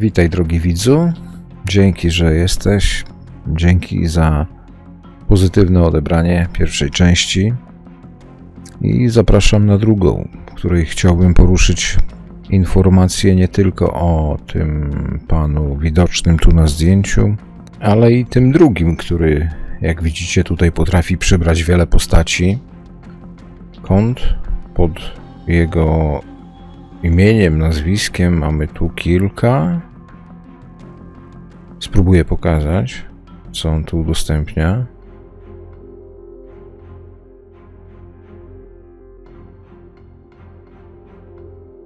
Witaj, drogi widzu. Dzięki, że jesteś. Dzięki za pozytywne odebranie pierwszej części. I zapraszam na drugą, w której chciałbym poruszyć informacje nie tylko o tym panu widocznym tu na zdjęciu, ale i tym drugim, który, jak widzicie, tutaj potrafi przybrać wiele postaci. Kąt pod jego imieniem, nazwiskiem mamy tu kilka. Spróbuję pokazać, co on tu udostępnia.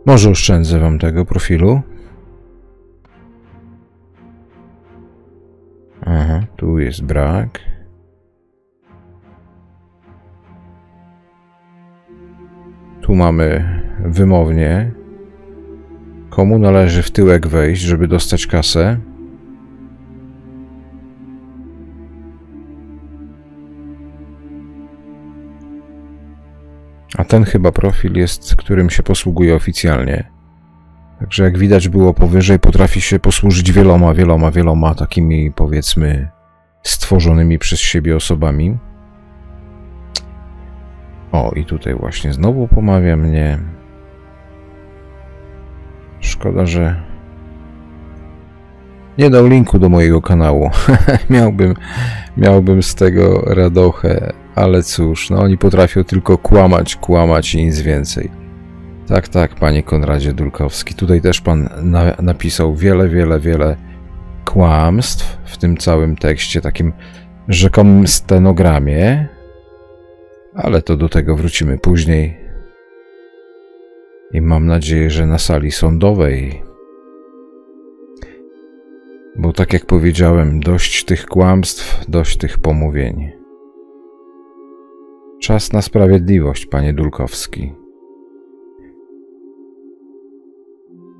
Może oszczędzę wam tego profilu. Aha, tu jest brak. Tu mamy wymownie, komu należy w tyłek wejść, żeby dostać kasę. A ten chyba profil jest, którym się posługuje oficjalnie. Także jak widać było powyżej, potrafi się posłużyć wieloma, wieloma, wieloma takimi powiedzmy stworzonymi przez siebie osobami. O, i tutaj właśnie znowu pomawia mnie. Szkoda, że nie dał linku do mojego kanału. miałbym, miałbym z tego radochę, ale cóż, no oni potrafią tylko kłamać, kłamać i nic więcej. Tak, tak, panie Konradzie Dulkowski. Tutaj też pan na, napisał wiele, wiele, wiele kłamstw w tym całym tekście, takim rzekomym stenogramie, ale to do tego wrócimy później. I mam nadzieję, że na sali sądowej. Bo tak jak powiedziałem, dość tych kłamstw, dość tych pomówień. Czas na sprawiedliwość, panie Dulkowski.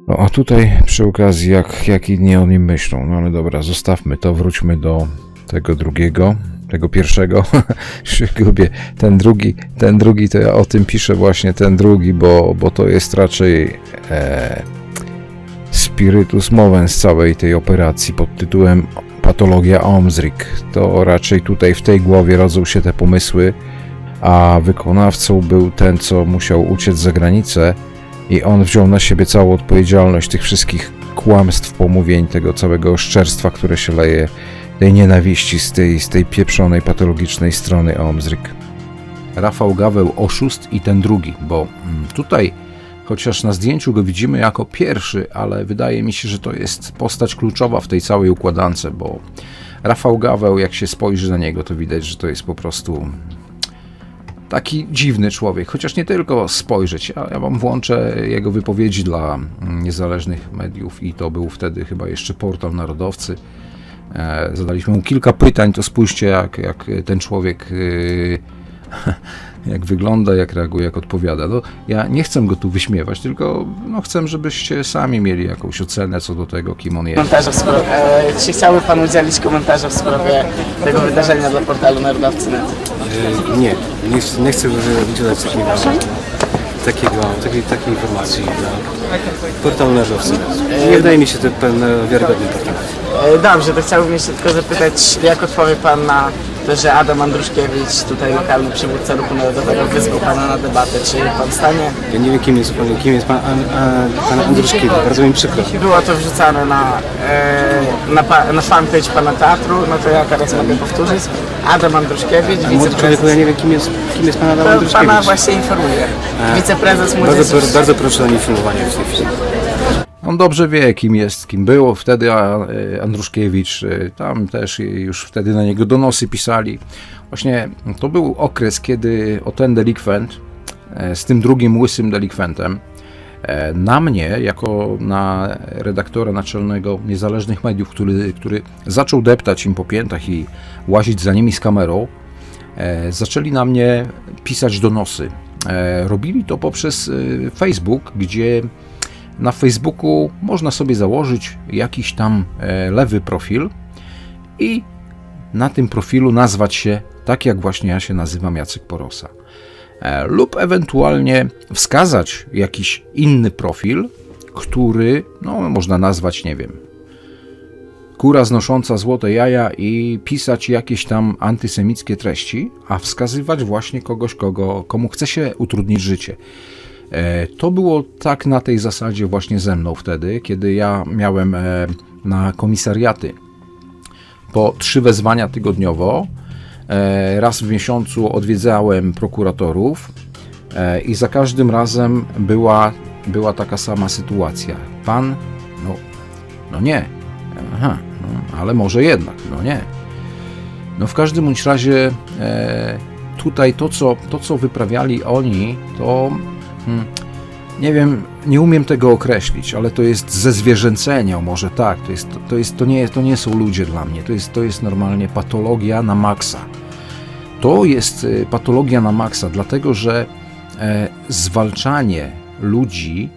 No a tutaj przy okazji, jak, jak inni o nim myślą. No ale dobra, zostawmy to, wróćmy do tego drugiego, tego pierwszego. Gubię. Ten drugi, ten drugi, to ja o tym piszę właśnie, ten drugi, bo, bo to jest raczej e, spiritus movens całej tej operacji pod tytułem Patologia Omzrik. To raczej tutaj w tej głowie rodzą się te pomysły, a wykonawcą był ten, co musiał uciec za granicę i on wziął na siebie całą odpowiedzialność tych wszystkich kłamstw, pomówień, tego całego oszczerstwa, które się leje, tej nienawiści z tej, z tej pieprzonej, patologicznej strony Omzrik. Rafał Gaweł, oszust i ten drugi, bo mm, tutaj, chociaż na zdjęciu go widzimy jako pierwszy, ale wydaje mi się, że to jest postać kluczowa w tej całej układance, bo Rafał Gaweł, jak się spojrzy na niego, to widać, że to jest po prostu taki dziwny człowiek, chociaż nie tylko spojrzeć. Ja, ja wam włączę jego wypowiedzi dla mm, niezależnych mediów i to był wtedy chyba jeszcze portal Narodowcy. E, zadaliśmy mu kilka pytań, to spójrzcie jak, jak ten człowiek yy, jak wygląda, jak reaguje, jak odpowiada. No, ja nie chcę go tu wyśmiewać, tylko no, chcę, żebyście sami mieli jakąś ocenę co do tego, kim on jest. komentarza w sprawie, e, czy chciałby Pan udzielić komentarza w sprawie tego wydarzenia dla portalu Narodowcy.net? E, Nie, nie, nie chcę udzielać takiego, takiego, takiej, takiej informacji dla portalu Leżowcy. Nie wydaje mi się to pewien wiarygodny portal. E, Dobrze, to chciałbym jeszcze tylko zapytać, jak odpowie Pan na to, że Adam Andruszkiewicz, tutaj lokalny przywódca ruchu narodowego, wyzwał Pana na debatę, czy Pan stanie? Ja nie wiem kim jest, pan- kim jest pan, An, An, pan Andruszkiewicz, bardzo mi przykro. Było to wrzucane na, e, na, pa, na fanpage Pana Teatru, no to ja teraz mogę powtórzyć. Adam Andruszkiewicz, A młody człowieku, ja wiceprezes... nie wiem kim jest, kim jest pan Adam To Pana Andruszkiewicz. właśnie informuję. Wiceprezes Bardzo, Młodzieży... bardzo proszę o niefilmowanie w tej chwili. On dobrze wie, kim jest, kim było wtedy, e, Andruszkiewicz, e, tam też już wtedy na niego donosy pisali. Właśnie to był okres, kiedy o ten delikwent, e, z tym drugim łysym delikwentem, na mnie, jako na redaktora naczelnego niezależnych mediów, który, który zaczął deptać im po piętach i łazić za nimi z kamerą, zaczęli na mnie pisać donosy. Robili to poprzez Facebook, gdzie na Facebooku można sobie założyć jakiś tam e, lewy profil i na tym profilu nazwać się tak, jak właśnie ja się nazywam Jacek Porosa. E, Lub ewentualnie wskazać jakiś inny profil, który, no można nazwać, nie wiem, kura znosząca złote jaja i pisać jakieś tam antysemickie treści, a wskazywać właśnie kogoś, kogo, komu chce się utrudnić życie. E, To było tak na tej zasadzie właśnie ze mną wtedy, kiedy ja miałem e, na komisariaty po trzy wezwania tygodniowo. E, Raz w miesiącu odwiedzałem prokuratorów i za każdym razem była, była taka sama sytuacja. Pan, no, no nie, aha, no, ale może jednak, no nie. No w każdym bądź razie tutaj to co, to, co wyprawiali oni, to hmm, nie wiem, nie umiem tego określić, ale to jest ze zwierzęcenia, może tak, to, jest, to, jest, to, nie, to nie są ludzie dla mnie, to jest, to jest normalnie patologia na maksa. To jest e, patologia na maksa, dlatego że e, zwalczanie ludzi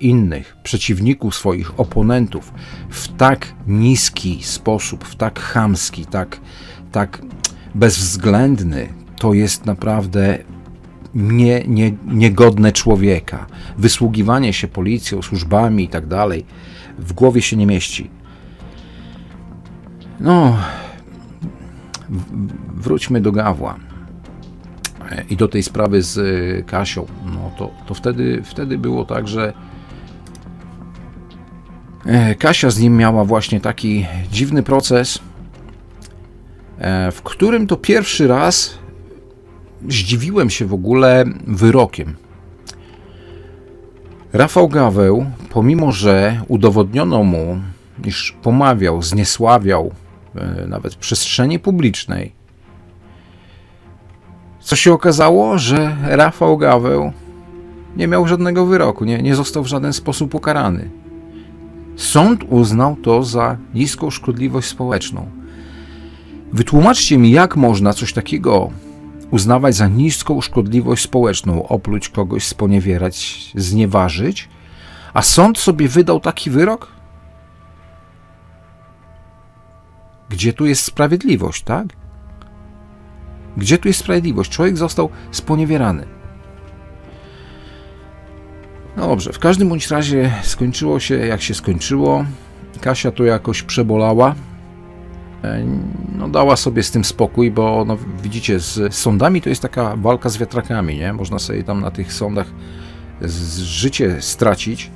innych, przeciwników swoich, oponentów w tak niski sposób, w tak chamski, tak, tak bezwzględny, to jest naprawdę nie, nie, niegodne człowieka. Wysługiwanie się policją, służbami i tak dalej w głowie się nie mieści. No, wróćmy do Gawła e, i do tej sprawy z e, Kasią. No to, to wtedy, wtedy było tak, że e, Kasia z nim miała właśnie taki dziwny proces, w którym to pierwszy raz zdziwiłem się w ogóle wyrokiem. Rafał Gaweł, pomimo że udowodniono mu, iż pomawiał, zniesławiał e, nawet przestrzeni publicznej, co się okazało, że Rafał Gaweł nie miał żadnego wyroku, nie, nie został w żaden sposób ukarany. Sąd uznał to za niską szkodliwość społeczną. Wytłumaczcie mi, jak można coś takiego uznawać za niską szkodliwość społeczną, opluć kogoś, sponiewierać, znieważyć, a sąd sobie wydał taki wyrok? Gdzie tu jest sprawiedliwość, tak? Gdzie tu jest sprawiedliwość? Człowiek został sponiewierany. No dobrze, w każdym bądź razie skończyło się jak się skończyło. Kasia to jakoś przebolała. E, No, dała sobie z tym spokój, bo no, widzicie, z sądami to jest taka walka z wiatrakami, nie? Można sobie tam na tych sądach życie stracić.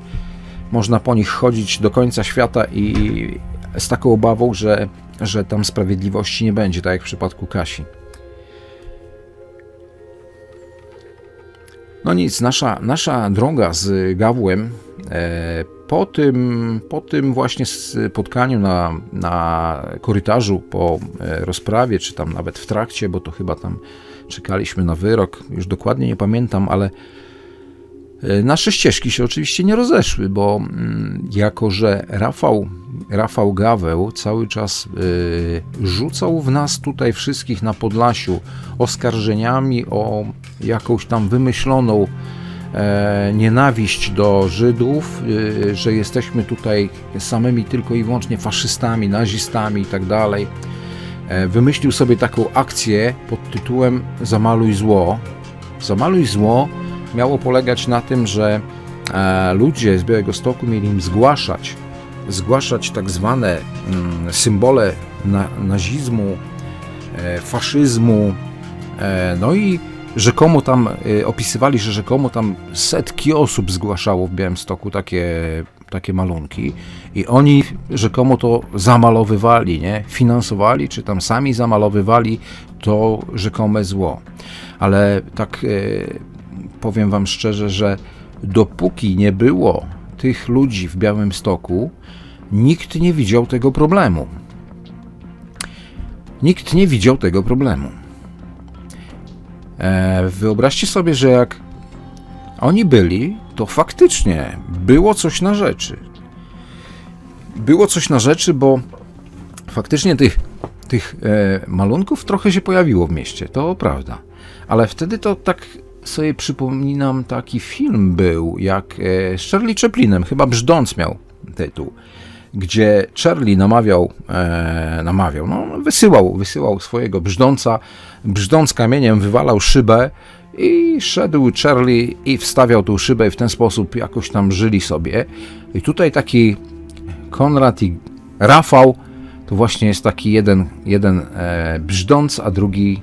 Można po nich chodzić do końca świata i z taką obawą, że, że tam sprawiedliwości nie będzie, tak jak w przypadku Kasi. No nic, nasza, nasza droga z Gawłem e, po tym, po tym właśnie spotkaniu na, na korytarzu po e, rozprawie, czy tam nawet w trakcie, bo to chyba tam czekaliśmy na wyrok, już dokładnie nie pamiętam, ale e, nasze ścieżki się oczywiście nie rozeszły, bo mm, jako, że Rafał, Rafał Gaweł cały czas e, rzucał w nas tutaj wszystkich na Podlasiu oskarżeniami o jakąś tam wymyśloną nienawiść do Żydów, e, że jesteśmy tutaj samymi tylko i wyłącznie faszystami, nazistami i tak. E, Wymyślił sobie taką akcję pod tytułem Zamaluj zło. Zamaluj zło miało polegać na tym, że e, ludzie z Białego Stoku mieli im zgłaszać, zgłaszać tak zwane mm, symbole na, nazizmu, e, faszyzmu, e, no i rzekomo tam e, opisywali, że rzekomo tam setki osób zgłaszało w Białymstoku takie, takie malunki i oni rzekomo to zamalowywali, nie? Finansowali, czy tam sami zamalowywali to rzekome zło. Ale tak e, powiem wam szczerze, że dopóki nie było tych ludzi w Białymstoku, nikt nie widział tego problemu. Nikt nie widział tego problemu. E, wyobraźcie sobie, że jak oni byli, to faktycznie było coś na rzeczy. Było coś na rzeczy, bo faktycznie tych, tych e, malunków trochę się pojawiło w mieście, to prawda. Ale wtedy to tak sobie przypominam, taki film był, jak e, z Charlie Chaplinem, chyba Brzdąc miał tytuł, gdzie Charlie namawiał, e, namawiał, no wysyłał, wysyłał swojego brzdąca, brzdąc kamieniem wywalał szybę I szedł Charlie i wstawiał tą szybę i w ten sposób jakoś tam żyli sobie. I tutaj taki Konrad i Rafał to właśnie jest taki jeden, jeden e, brzdąc, a drugi,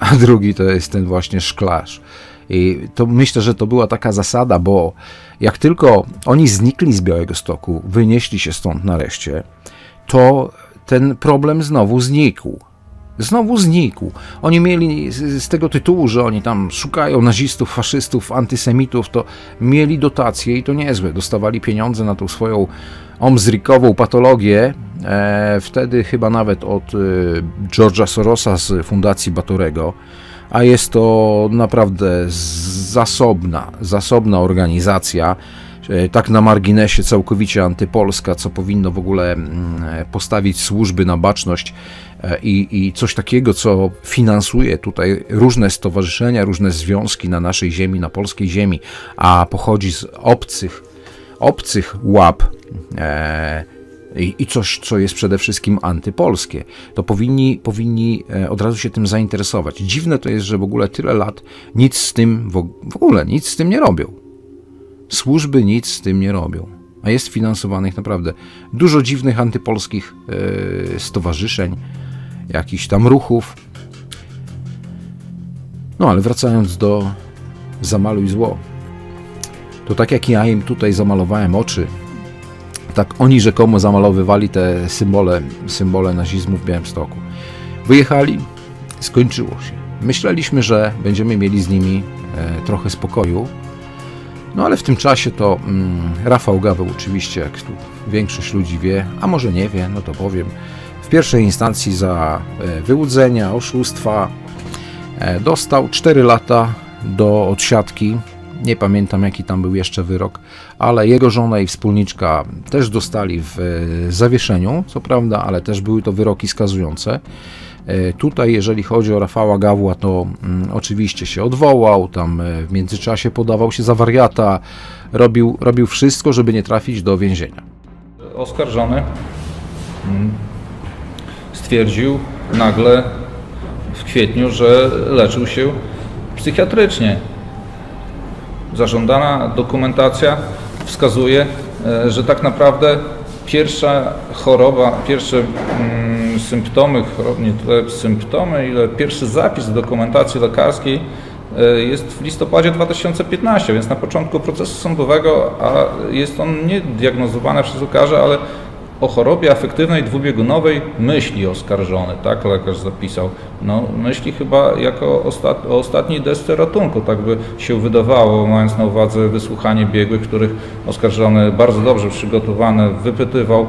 a drugi to jest ten właśnie szklarz. I to myślę, że to była taka zasada, bo jak tylko oni znikli z Białego Stoku, wynieśli się stąd nareszcie, to ten problem znowu znikł. Znowu znikł. Oni mieli z, tego tytułu, że oni tam szukają nazistów, faszystów, antysemitów, to mieli dotacje i to niezłe. Dostawali pieniądze na tą swoją omzrikową patologię. E, wtedy chyba nawet od e, George'a Sorosa z Fundacji Batorego. A jest to naprawdę zasobna, zasobna organizacja e, tak na marginesie całkowicie antypolska, co powinno w ogóle mm, postawić służby na baczność e, i, i coś takiego, co finansuje tutaj różne stowarzyszenia, różne związki na naszej ziemi, na polskiej ziemi, a pochodzi z obcych, obcych łap. E, i, i coś, co jest przede wszystkim antypolskie, to powinni, powinni e, od razu się tym zainteresować. Dziwne to jest, że w ogóle tyle lat nic z tym, w, ogóle nic z tym nie robią. Służby nic z tym nie robią. A jest finansowanych naprawdę dużo dziwnych antypolskich e, stowarzyszeń, jakichś tam ruchów. No ale wracając do zamaluj zło. To tak jak ja im tutaj zamalowałem oczy, tak oni rzekomo zamalowywali te symbole, symbole nazizmu w Białymstoku. Wyjechali, skończyło się. Myśleliśmy, że będziemy mieli z nimi e, trochę spokoju, no ale w tym czasie to mm, Rafał Gaweł oczywiście, jak tu większość ludzi wie, a może nie wie, no to powiem, w pierwszej instancji za e, wyłudzenia, oszustwa e, dostał 4 lata do odsiadki nie pamiętam jaki tam był jeszcze wyrok, ale jego żona i wspólniczka też dostali w e, zawieszeniu, co prawda, ale też były to wyroki skazujące. E, tutaj, jeżeli chodzi o Rafała Gawła, to mm, oczywiście się odwołał, tam e, w międzyczasie podawał się za wariata, robił, robił wszystko, żeby nie trafić do więzienia. Oskarżony mm, stwierdził nagle w kwietniu, że leczył się psychiatrycznie. Zażądana dokumentacja wskazuje, e, że tak naprawdę pierwsza choroba, pierwsze mm, symptomy, nie tyle symptomy, ile pierwszy zapis w dokumentacji lekarskiej e, jest w listopadzie 2015, więc na początku procesu sądowego, a jest on nie diagnozowany przez lekarza, ale o chorobie afektywnej dwubiegunowej myśli oskarżony, tak lekarz zapisał. No, myśli chyba jako ostat, o ostatniej desce ratunku, tak by się wydawało, mając na uwadze wysłuchanie biegłych, których oskarżony bardzo dobrze przygotowany wypytywał, e,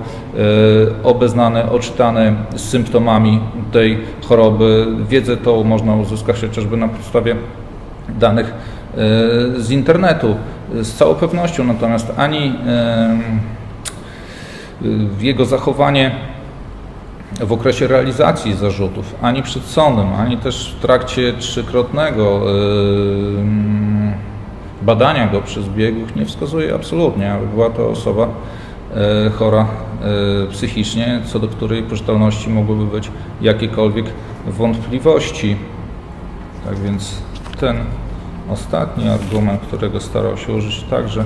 obeznany, oczytany z symptomami tej choroby. Wiedzę tą można uzyskać chociażby na podstawie danych e, z internetu. Z całą pewnością natomiast ani e, jego zachowanie w okresie realizacji zarzutów, ani przed sądem, ani też w trakcie trzykrotnego yy, badania go przez biegłych nie wskazuje absolutnie, aby była to osoba yy, chora yy, psychicznie, co do której poczytalności mogłyby być jakiekolwiek wątpliwości. Tak więc ten ostatni argument, którego starał się użyć także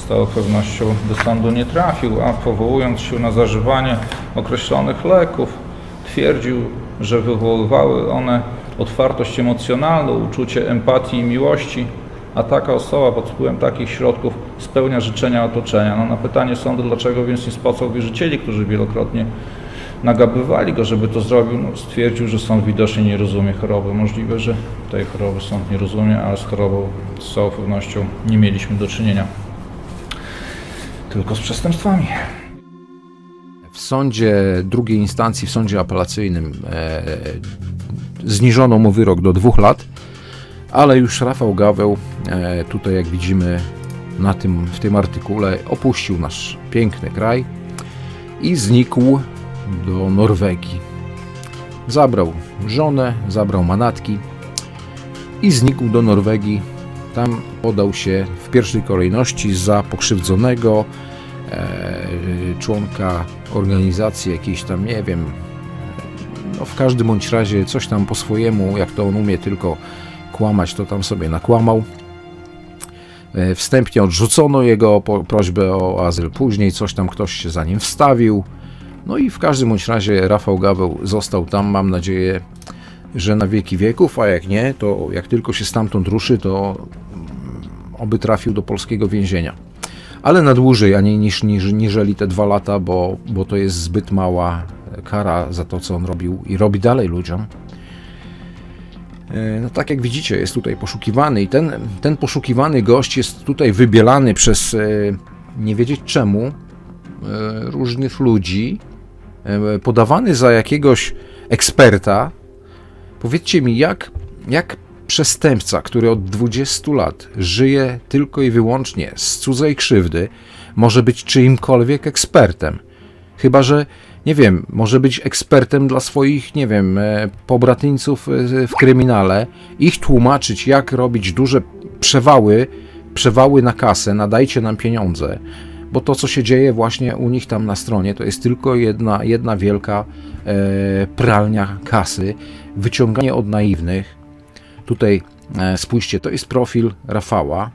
z całą pewnością do sądu nie trafił, a powołując się na zażywanie określonych leków, twierdził, że wywoływały one otwartość emocjonalną, uczucie empatii i miłości, a taka osoba pod wpływem takich środków spełnia życzenia otoczenia. No, na pytanie sądu, dlaczego więc nie spłacał wierzycieli, którzy wielokrotnie nagabywali go, żeby to zrobił, no, stwierdził, że sąd widocznie nie rozumie choroby. Możliwe, że tej choroby sąd nie rozumie, ale z chorobą z całą pewnością nie mieliśmy do czynienia tylko z przestępstwami. W sądzie drugiej instancji, w sądzie apelacyjnym e, zniżono mu wyrok do dwóch lat, ale już Rafał Gaweł, e, tutaj jak widzimy na tym, w tym artykule, opuścił nasz piękny kraj i znikł do Norwegii. Zabrał żonę, zabrał manatki i znikł do Norwegii tam podał się w pierwszej kolejności za pokrzywdzonego e, członka organizacji jakiejś tam, nie wiem, no w każdym bądź razie coś tam po swojemu, jak to on umie, tylko kłamać, to tam sobie nakłamał. E, Wstępnie odrzucono jego prośbę o azyl, później coś tam ktoś się za nim wstawił. No i w każdym bądź razie Rafał Gaweł został tam, mam nadzieję, że na wieki wieków, a jak nie, to jak tylko się stamtąd ruszy, to oby trafił do polskiego więzienia. Ale na dłużej, a nie niż, niż, niżeli te dwa lata, bo, bo to jest zbyt mała kara za to, co on robił i robi dalej ludziom. E, No tak jak widzicie, jest tutaj poszukiwany i ten, ten poszukiwany gość jest tutaj wybielany przez e, nie wiedzieć czemu e, różnych ludzi, podawany za jakiegoś eksperta. Powiedzcie mi, jak, jak przestępca, który od 20 lat żyje tylko i wyłącznie z cudzej krzywdy, może być czyimkolwiek ekspertem? Chyba, że nie wiem, może być ekspertem dla swoich, nie wiem, e, pobratyńców e, w kryminale, ich tłumaczyć, jak robić duże przewały, przewały na kasę, nadajcie nam pieniądze, bo to, co się dzieje właśnie u nich tam na stronie, to jest tylko jedna, jedna wielka e, pralnia kasy, wyciąganie od naiwnych. Tutaj e, spójrzcie, to jest profil Rafała,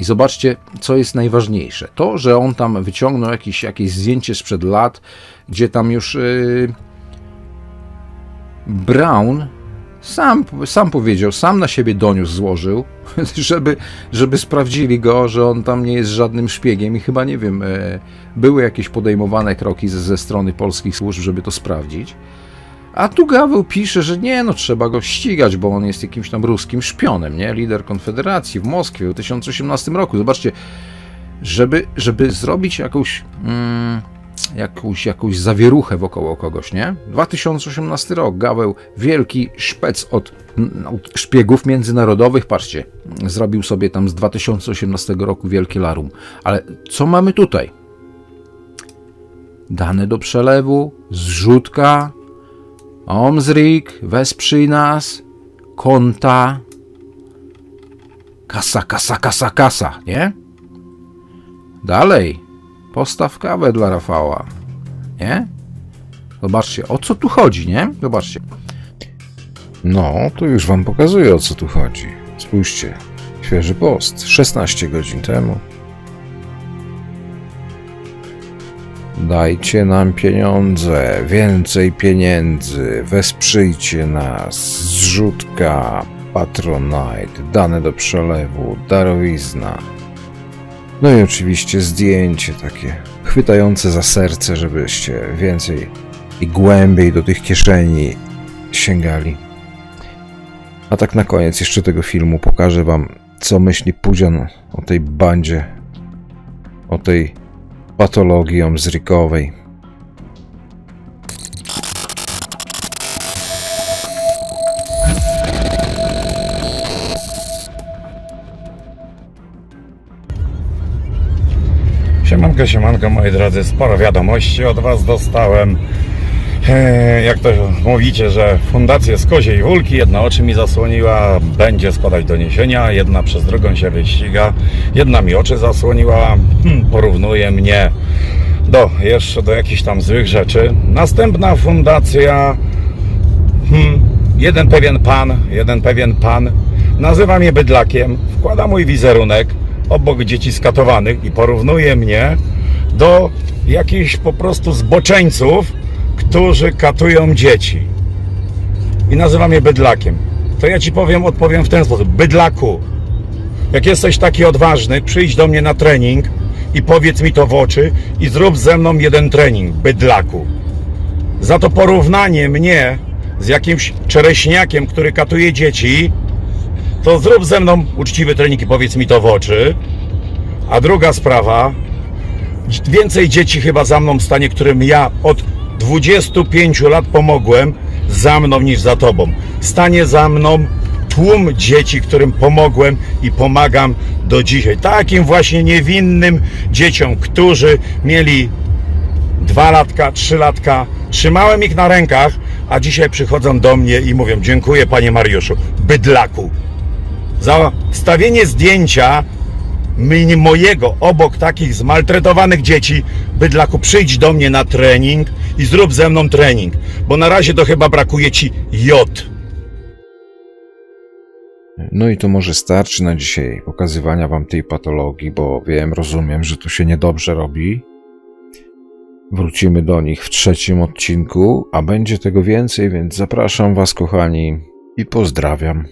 i zobaczcie, co jest najważniejsze. To, że on tam wyciągnął jakieś, jakieś zdjęcie sprzed lat, gdzie tam już yy, Brown sam, sam powiedział, sam na siebie doniósł, złożył, żeby, żeby sprawdzili go, że on tam nie jest żadnym szpiegiem i chyba, nie wiem, e, były jakieś podejmowane kroki ze, ze strony polskich służb, żeby to sprawdzić. A tu Gaweł pisze, że nie, no trzeba go ścigać, bo on jest jakimś tam ruskim szpionem, nie? Lider Konfederacji w Moskwie w 2018 roku. Zobaczcie, żeby, żeby zrobić jakąś, mm, jakąś, jakąś zawieruchę wokoło kogoś, nie? 2018 rok, Gaweł, wielki szpec od, szpiegów międzynarodowych, patrzcie, zrobił sobie tam z 2018 roku wielkie larum. Ale co mamy tutaj? Dane do przelewu, zrzutka, Omzrik, wesprzyj nas, konta, kasa, kasa, kasa, kasa, nie? Dalej, postaw kawę dla Rafała, nie? Zobaczcie, o co tu chodzi, nie? Zobaczcie. No, to już wam pokazuję, o co tu chodzi. Spójrzcie, świeży post, 16 godzin temu. Dajcie nam pieniądze, więcej pieniędzy, wesprzyjcie nas, zrzutka, patronite, dane do przelewu, darowizna. No i oczywiście zdjęcie takie chwytające za serce, żebyście więcej i głębiej do tych kieszeni sięgali. A tak na koniec jeszcze tego filmu pokażę wam, co myśli Pudzian o tej bandzie, o tej patologii omzrikowej. Siemanko, siemanko moi drodzy, sporo wiadomości od Was dostałem. Eee, Jak to mówicie, że fundację z Koziej Wólki, jedna oczy mi zasłoniła, będzie składać doniesienia, jedna przez drugą się wyściga, jedna mi oczy zasłoniła, hmm, porównuje mnie do jeszcze do jakichś tam złych rzeczy. Następna fundacja, hmm, jeden pewien pan, jeden pewien pan, nazywa mnie bydlakiem, wkłada mój wizerunek obok dzieci skatowanych i porównuje mnie do jakichś po prostu zboczeńców, którzy katują dzieci. I nazywa mnie bydlakiem. To ja ci powiem, odpowiem w ten sposób. Bydlaku, jak jesteś taki odważny, przyjdź do mnie na trening i powiedz mi to w oczy i zrób ze mną jeden trening, bydlaku. Za to porównanie mnie z jakimś czereśniakiem, który katuje dzieci, to zrób ze mną uczciwy trening i powiedz mi to w oczy. A druga sprawa, więcej dzieci chyba za mną stanie, którym ja od 25 lat pomogłem, za mną niż za tobą. Stanie za mną tłum dzieci, którym pomogłem i pomagam do dzisiaj. Takim właśnie niewinnym dzieciom, którzy mieli dwa latka, trzy latka. Trzymałem ich na rękach, a dzisiaj przychodzą do mnie i mówią: Dziękuję, panie Mariuszu, bydlaku. Za wstawienie zdjęcia mojego obok takich zmaltretowanych dzieci, bydlaku, przyjdź do mnie na trening i zrób ze mną trening, bo na razie to chyba brakuje ci jod. No i to może starczy na dzisiaj pokazywania wam tej patologii, bo wiem, rozumiem, że to się niedobrze robi. Wrócimy do nich w trzecim odcinku, a będzie tego więcej, więc zapraszam was, kochani, i pozdrawiam.